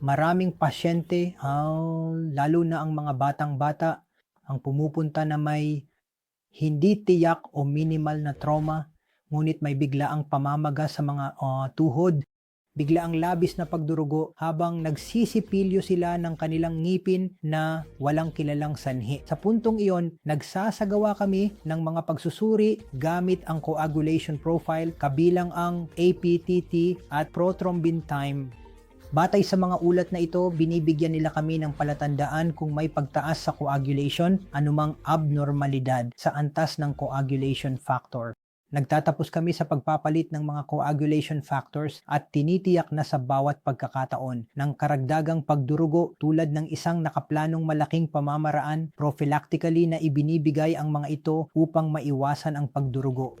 maraming pasyente, ah, lalo na ang mga batang-bata, ang pumupunta na may hindi tiyak o minimal na trauma, ngunit may biglaang pamamaga sa mga ah, tuhod, biglaang labis na pagdurugo habang nagsisipilyo sila ng kanilang ngipin na walang kilalang sanhi. Sa puntong iyon, nagsasagawa kami ng mga pagsusuri gamit ang coagulation profile kabilang ang APTT at prothrombin time Batay sa mga ulat na ito, binibigyan nila kami ng palatandaan kung may pagtaas sa coagulation, anumang abnormalidad sa antas ng coagulation factor. Nagtatapos kami sa pagpapalit ng mga coagulation factors at tinitiyak na sa bawat pagkakataon ng karagdagang pagdurugo tulad ng isang nakaplanong malaking pamamaraan prophylactically na ibinibigay ang mga ito upang maiwasan ang pagdurugo.